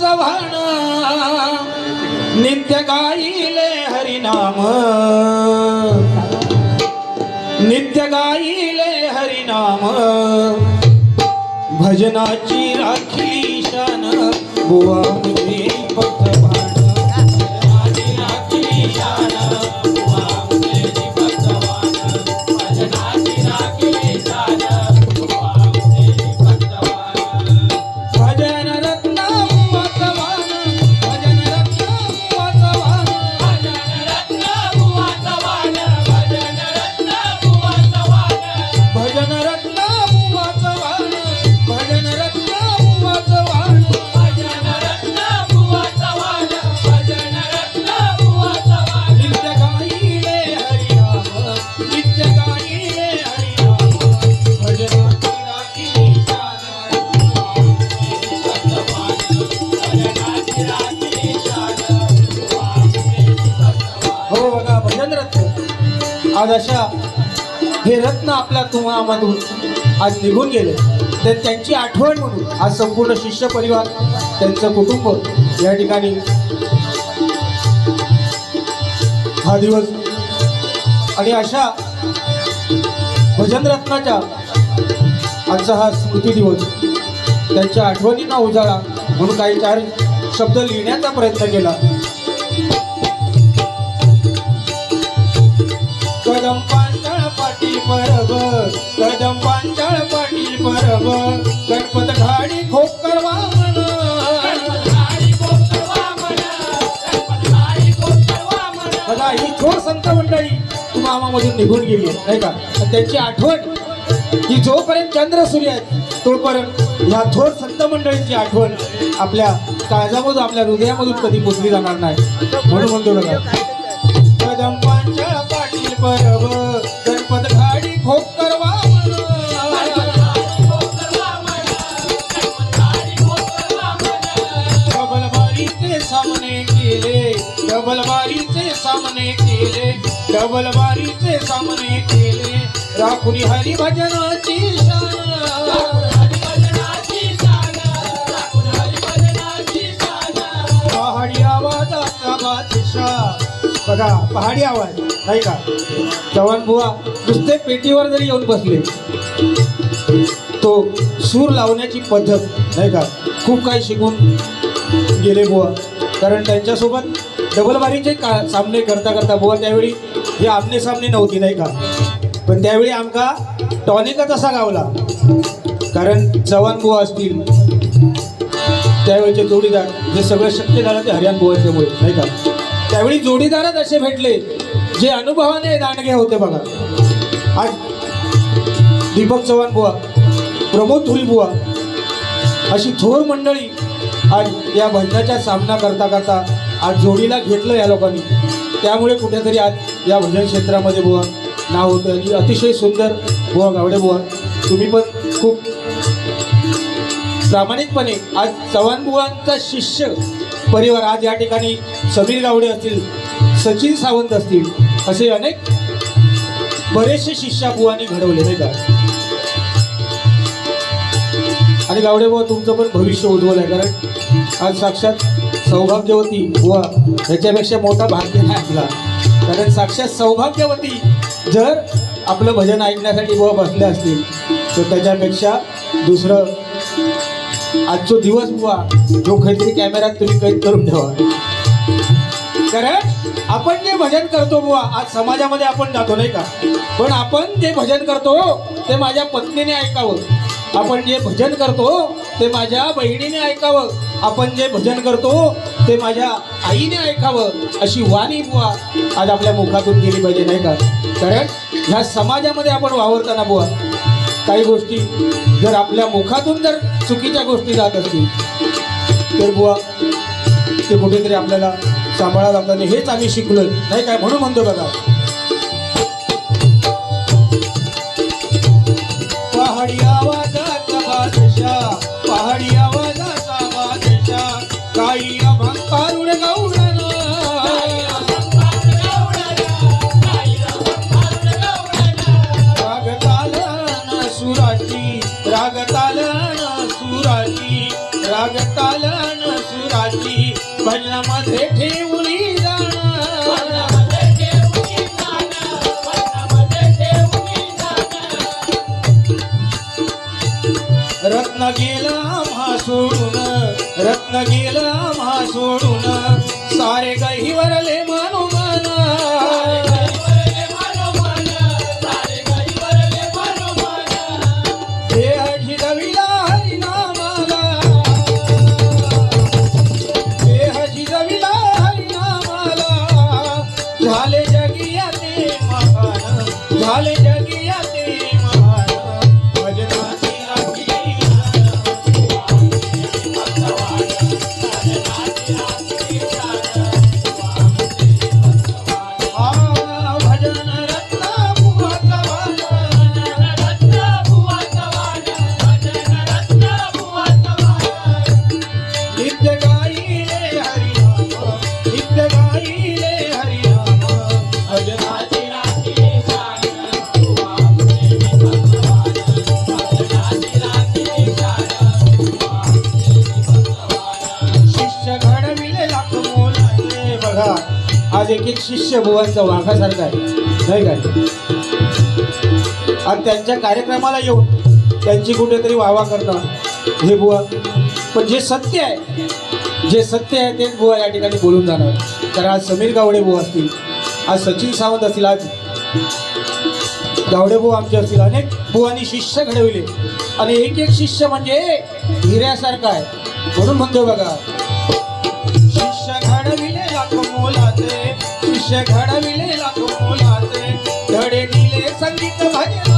चव्हाण. नित्य गाईले हरिनाम. नित्य गाईले हरिनाम. भजनाची राखी शान बुवा. आज अशा हे रत्न आपल्या तुम्हामधून आज निघून गेले. तर त्यांची आठवण म्हणून आज संपूर्ण शिष्य परिवार त्यांचं कुटुंब या ठिकाणी हा दिवस आणि अशा भजन रत्नाच्या आजचा हा स्मृती दिवस त्यांच्या आठवणींना उजाळा म्हणून काही चार शब्द लिहिण्याचा प्रयत्न केला. परब कदम पांचाळ पाटील परब गणपत घाडी खोकर बघा ही थोर संत मंडळी मामामधून निघून गेली नाही का? त्यांची आठवण ही जोपर्यंत चंद्र सूर्य आहेत तोपर्यंत ह्या थोर संत मंडळींची आठवण आपल्या काळजामधून आपल्या हृदयामधून कधी पोचली जाणार नाही. म्हणून म्हणतो बघा परब गणपत घाडी खोप करवा डबलबारीचे सामने केले डबलबारीचे सामने केले डबलबारीचे सामने केले. राखुनी हरिभजनाची शान. पहाडी आवाजाचा बादशाह. बघा पहाडी आवाज नाही का? चव्हाण बुवा नुसते पेटीवर जरी येऊन बसले तो सूर लावण्याची पद्धत नाही का? खूप काही शिकून गेले बुवा. कारण त्यांच्यासोबत डबलबारीचे का सामने करता करता बुवा त्यावेळी हे आमने सामने नव्हती नाही का? पण त्यावेळी आमका टॉनिकच असा गावला. कारण चव्हाण बुवा असतील त्यावेळेचे जोडीदार हे सगळं शक्य झालं ते हरियाण बुवांच्यामुळे नाही का? त्यावेळी जोडीदारच असे भेटले जे अनुभवाने दांडगे होते बघा. आज दीपक चव्हाण बुवा प्रमोद धुरी बुवा अशी थोर मंडळी आज या भजनाचा सामना करता करता आज जोडीला घेतलं या लोकांनी. त्यामुळे कुठेतरी आज या भजन क्षेत्रामध्ये बुवा नाव होतं. आणि अतिशय सुंदर बुवा गावडे बुवा. तुम्ही पण खूप प्रामाणिकपणे आज चव्हाण बुवांचा शिष्य परिवार आज या ठिकाणी समीर गावडे असतील सचिन सावंत असतील असे अनेक बरेचसे शिष्याबुवांनी घडवले नाही का? आणि गावडे बुवा तुमचं पण भविष्य उज्ज्वल आहे कारण आज साक्षात सौभाग्यवती बुवा ह्याच्यापेक्षा मोठा भाग्य नाही आपला. कारण साक्षात सौभाग्यवती जर आपलं भजन ऐकण्यासाठी बुवा बसले असतील तर त्याच्यापेक्षा दुसरं आजचो दिवस बुवा जो काहीतरी कॅमेऱ्यात तुम्ही कैद करून ठेवा. कारण आपण जे भजन करतो बुवा आज समाजामध्ये आपण जातो नाही का? पण आपण जे भजन करतो ते माझ्या पत्नीने ऐकावं. आपण जे भजन करतो ते माझ्या बहिणीने ऐकावं. आपण जे भजन करतो ते माझ्या आईने ऐकावं. अशी वाणी बुवा आज आपल्या मुखातून गेली पाहिजे नाही का? कारण ह्या समाजामध्ये आपण वावरताना बुवा काही गोष्टी जर आपल्या मुखातून जर चुकीच्या गोष्टी जात असतील तर बुवा ते कुठेतरी आपल्याला सांभाळावं लागतात हेच आम्ही शिकलो नाही काय म्हणून म्हणतो बघा. पहाडी आवाजाचा रत्न गेला मा सोडून. सारे काही वरले हे हे झाले आज एक एक शिष्य बुवांचा वाघासारखा आहे. नाही काय आणि त्यांच्या कार्यक्रमाला येऊन त्यांची कुठेतरी वावा करणं हे बुवा. पण जे सत्य आहे जे सत्य आहे तेच बुवा या ठिकाणी बोलून जाणार. तर आज समीर गावडे बुवा असतील आज सचिन सावंत असतील आज गावडे बुवा आमचे असतील. अनेक बुवांनी शिष्य घडविले. आणि एक एक शिष्य म्हणजे हिऱ्यासारखा आहे. म्हणून म्हणतो बघा. लाख मोलाचे. शिष्य घडविले लाख मोलाचे. धडे दिले संगीत भजन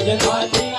कीर्तिमान